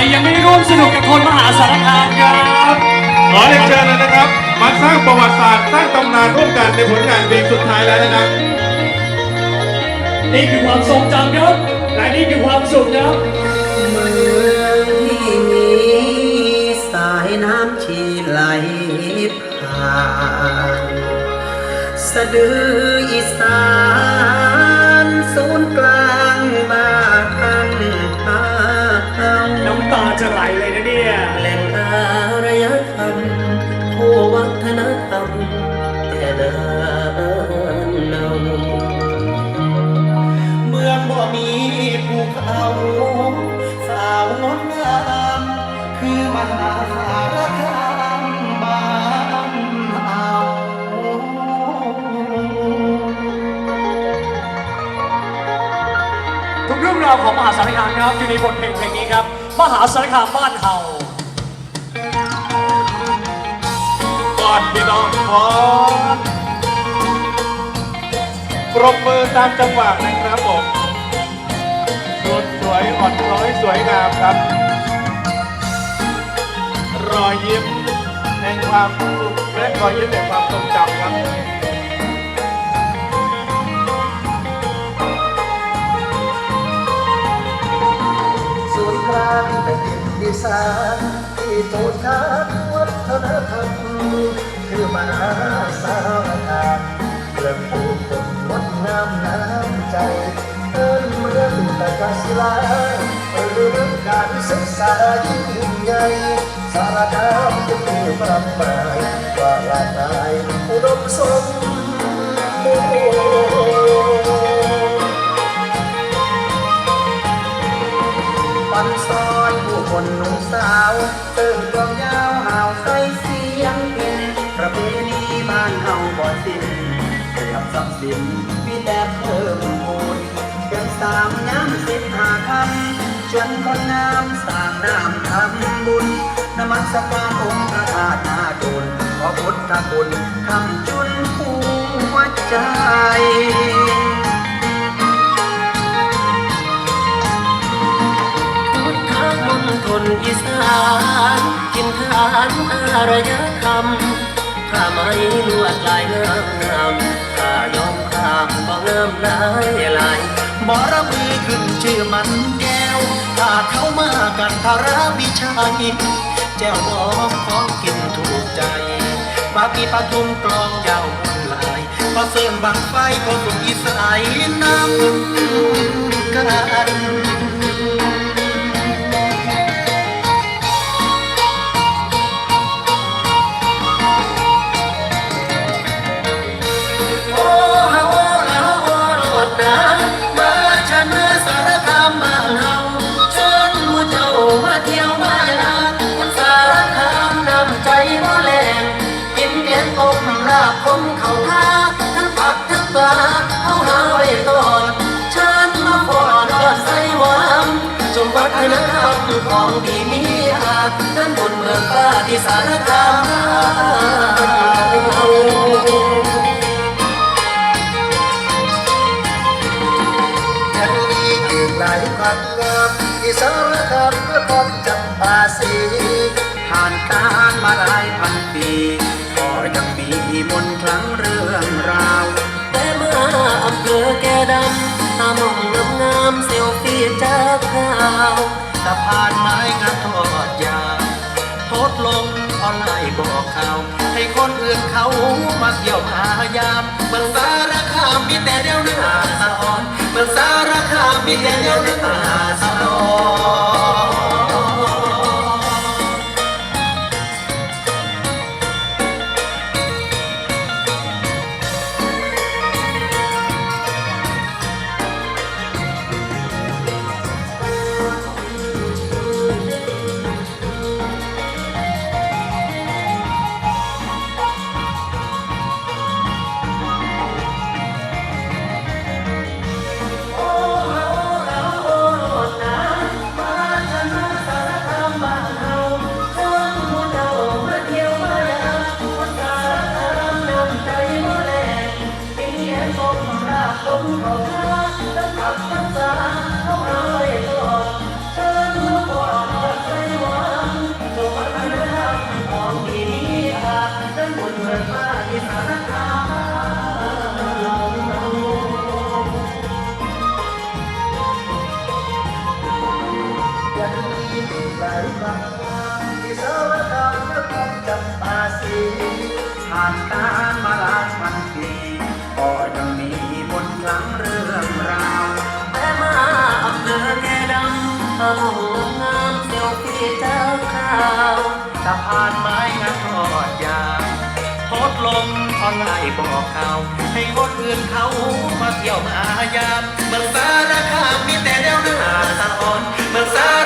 รยังไม่ร่วมสนุกกับคนมหาสารคามครับ ขอเรียนเชิญเลยนะครับ มาสร้างประวัติศาสตร์สร้างตำนานร่วมกันในผลงานเพลงสุดท้ายแล้วนะครับ นี่คือความทรงจำครับ และนี่คือความสุขครับ เมืองที่มีสายน้ำชีไหลผ่าน สะดืออีสาน ผู้วัฒนธรรมแต่นานนมเมืองบ่มีภูเขาสาวงดงามคือมหาสารคามบ้านเฮาทุกเรื่องราวของมหาสารคามครับอยู่ในบทเพลงเพลงนี้ครับ มหาสารคามบ้านเฮา อนพี่น้องขอปรบมือตามจังหวะนะครับผมสดสวยอ่อนช้อยสวยงามครับ รอยยิ้มแห่งความสุขและรอยยิ้มแห่งความทรงจำครับศูนย์กลางแผ่นดินอีสานที่โจทย์ทานวั ฒนธรรมคือมหาสารคามเรื่องผู้นงดงามน้ำใจเอิ้นเมืองตะกาศิลาเรื่องการศึกษายิ่งใหญ่สารคามจะมีประมาณว่าหลากหลายอุดมสมบู บ้านเฮาบ่สิ้นเปรียบทรัพย์สินมีแต่เพิ่มพูนเดือนสามย้ำสิบห้าคำชวนคนงามสร้างน้ำทำบุญนมัสการองค์พระธาตุนาจุนขอพุทธคุณคำจุนหัวใจพุทธมณฑลอีสานกินทานอารยธรรม ถ้าไม่ลวดลายงามงามถ้ายอมข้ามบ่งามลายลายบารมีขึ้นชื่อมันแก้วถ้าเข้ามากันทาราวิชัยแจ้วบองของกินถูกใจปากีปาทุมกลองยาวมนลายพอเสื่อมบังไฟก็สุขอีสายน้ำกัน จงวัฒนธรรมของดีมีอาท่านบนเมืองฟ้าที่สารคามบ้านเฮายังมีอีกหลายพันงามที่สารคามเพื่อพบจำปาสีผ่านการมาหลายพันปี ออนไลน์บอกข่าวให้คนอื่นเขามาเที่ยวพายามเมืองสารคามมีแต่เดียวหน้าสะอ่อนเมืองสารคามมีแต่เดียวหน้าสะอ่อน ผ่านไม้งานทอดยาโพดลมออนไลน์บอกข่าให้คนอื่นเขามาเที่ยวมายามเมืองสารคามมีแต่แนวหน้าตะอ่อนเมืองสาร